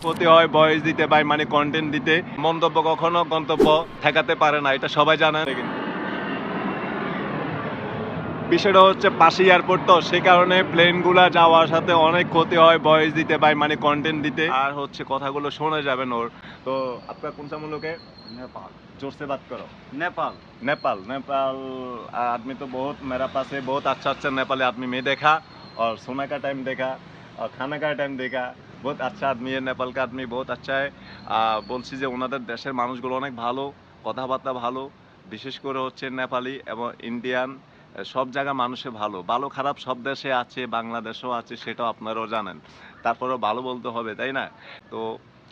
ক্ষতি হয় বয়স দিতে বা মানে কন্টেন্ট দিতে মন্তব্য কখনো গন্তব্য ঠেকাতে পারে না এটা সবাই জানে বিষয়টা হচ্ছে পাশে এয়ারপোর্ট তো সেই কারণে প্লেনগুলা যাওয়ার সাথে অনেক ক্ষতি হয় বয়স দিতে বা মানে কন্টেন্ট দিতে আর হচ্ছে কথাগুলো শোনা যাবে না ওর তো আপনার কোন सा मुल्क है नेपाल जोर से बात करो नेपाल नेपाल नेपाल आदमी तो बहुत मेरा पास है बहुत अच्छा अच्छा नेपाली आदमी मैं देखा और सोने का टाइम देखा और खाने का टाइम देखा बहुत अच्छा आदमी है नेपाल का आदमी बहुत अच्छा है আহ, বলছি যে ওনাদের দেশের মানুষগুলো অনেক ভালো কথাবার্তা ভালো বিশেষ করে হচ্ছে নেপালি এবং ইন্ডিয়ান সব জায়গা মানুষে ভালো ভালো খারাপ সব দেশে আছে বাংলাদেশেও আছে সেটাও আপনারাও জানেন তারপরেও ভালো বলতে হবে তাই না তো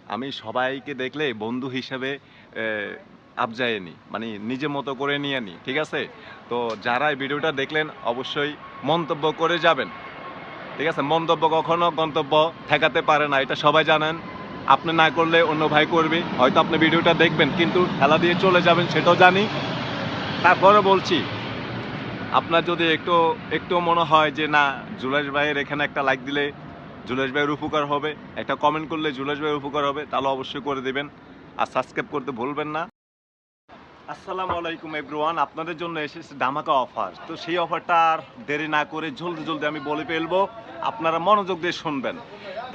আমি সবাইকে দেখলে বন্ধু হিসেবে আবজায়ে নিই মানে নিজের মতো করে নিয়ে নিই ঠিক আছে তো যারা এই ভিডিওটা দেখলেন অবশ্যই মন্তব্য করে যাবেন ঠিক আছে, মন্তব্য কখনো গন্তব্য ঠেকাতে পারে না, এটা সবাই জানেন। আপনি না করলে অন্য ভাই করবে, হয়তো আপনি ভিডিওটা দেখবেন, কিন্তু খেলা দিয়ে চলে যাবেন, সেটাও জানি। তারপরে বলছি, আপনার যদি একটু একটু মনে হয় যে না জুলাস ভাইয়ের এখানে একটা লাইক দিলে জুলাস ভাইয়ের উপকার হবে, একটা কমেন্ট করলে জুলাস ভাইয়ের উপকার হবে, তাহলে অবশ্যই করে দেবেন। আর সাবস্ক্রাইব করতে ভুলবেন না। আসসালামু আলাইকুম এভরিওয়ান, আপনাদের জন্য এসেছে ধামাকা অফার। তো সেই অফারটা আর দেরি না করে জলদি জলদি আমি বলে ফেলব, আপনারা মনোযোগ দিয়ে শুনবেন।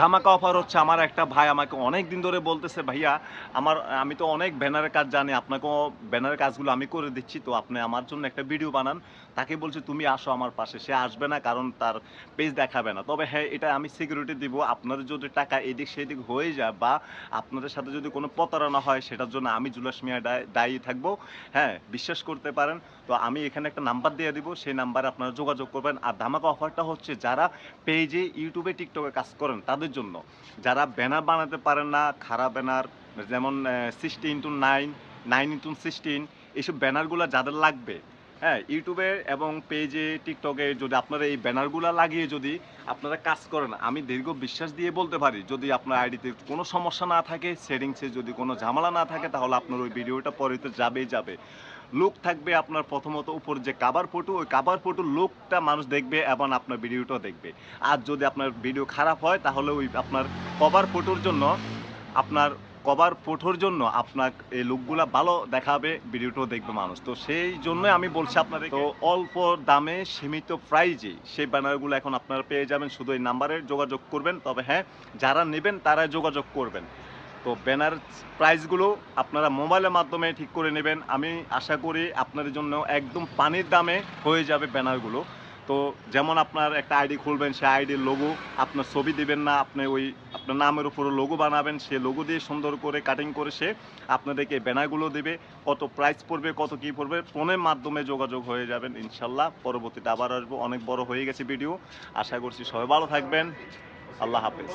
ধামাকা অফার হচ্ছে। আমার একটা ভাই আমাকে অনেক দিন ধরে বলতেছে, ভাইয়া, আমার, আমি তো অনেক ব্যানারের কাজ জানি, আপনাকেও ব্যানারের কাজগুলো আমি করে দিচ্ছি, তো আপনি আমার জন্য একটা ভিডিও বানান। তাকে বলছি, তুমি আসো আমার পাশে। সে আসবে না, কারণ তার পেজ দেখাবে না। তবে হ্যাঁ এটা আমি সিকিউরিটি দিব। আপনাদের যদি টাকা এদিক সেদিক হয়ে যায় বা আপনাদের সাথে যদি কোনো প্রতারণা হয়, সেটার জন্য আমি জুলাস মিয়া দায়ী থাকব। হ্যাঁ বিশ্বাস করতে পারেন। তো আমি এখানে একটা নাম্বার দিয়ে দিব। সেই নাম্বারে আপনারা যোগাযোগ করবেন। আর ধামাকা অফারটা হচ্ছে, যারা পেজে ইউটিউবে টিকটকে কাজ করেন, তাদের জন্য। যারা ব্যানার বানাতে পারেন না খারাপ ব্যানার, যেমন sixty into nine nine into sixteen এইসব ব্যানারগুলো যাদের লাগবে হ্যাঁ ইউটিউবে এবং পেজে, টিকটকে যদি আপনারা এই ব্যানারগুলো লাগিয়ে যদি আপনারা কাজ করেন, আমি দীর্ঘ বিশ্বাস দিয়ে বলতে পারি, যদি আপনার আইডিতে কোনো সমস্যা না থাকে, সেটিংসে যদি কোনো ঝামেলা না থাকে, তাহলে আপনার ওই ভিডিওটা পরে তো যাবেই যাবে। লুক থাকবে আপনার প্রথমত উপর যে কাবার ফটো ওই কাবার ফটো লুকটা মানুষ দেখবে এবং আপনার ভিডিওটাও দেখবে। আর যদি আপনার ভিডিও খারাপ হয়, তাহলে ওই আপনার কভার ফটোর জন্য, আপনার কভার ফটোর জন্য আপনার এই লুকগুলা ভালো দেখাবে, ভিডিওটাও দেখবে মানুষ। তো সেই জন্যই আমি বলছি আপনাদের তো অল্প দামে সীমিত প্রাইজে সেই ব্যানারগুলো এখন আপনারা পেয়ে যাবেন। শুধু এই নাম্বারে যোগাযোগ করবেন। তবে হ্যাঁ যারা নেবেন তারা যোগাযোগ করবেন। তো ব্যানার প্রাইসগুলো আপনারা মোবাইলের মাধ্যমে ঠিক করে নেবেন। আমি আশা করি আপনাদের জন্য একদম পানির দামে হয়ে যাবে ব্যানারগুলো তো যেমন আপনার একটা আইডি খুলবেন, সেই আইডির লোগো আপনার ছবি দিবেন না, আপনি ওই আপনার নামের উপরে লোগো বানাবেন সে লোগো দিয়ে সুন্দর করে কাটিং করে সে আপনাদেরকে ব্যানারগুলো দেবে। কত প্রাইস পড়বে, কত কী পড়বে, ফোনের মাধ্যমে যোগাযোগ হয়ে যাবেন ইনশাল্লাহ। পরবর্তীতে আবার আসব, অনেক বড় হয়ে গেছে ভিডিও আশা করছি সবাই ভালো থাকবেন। আল্লাহ হাফেজ।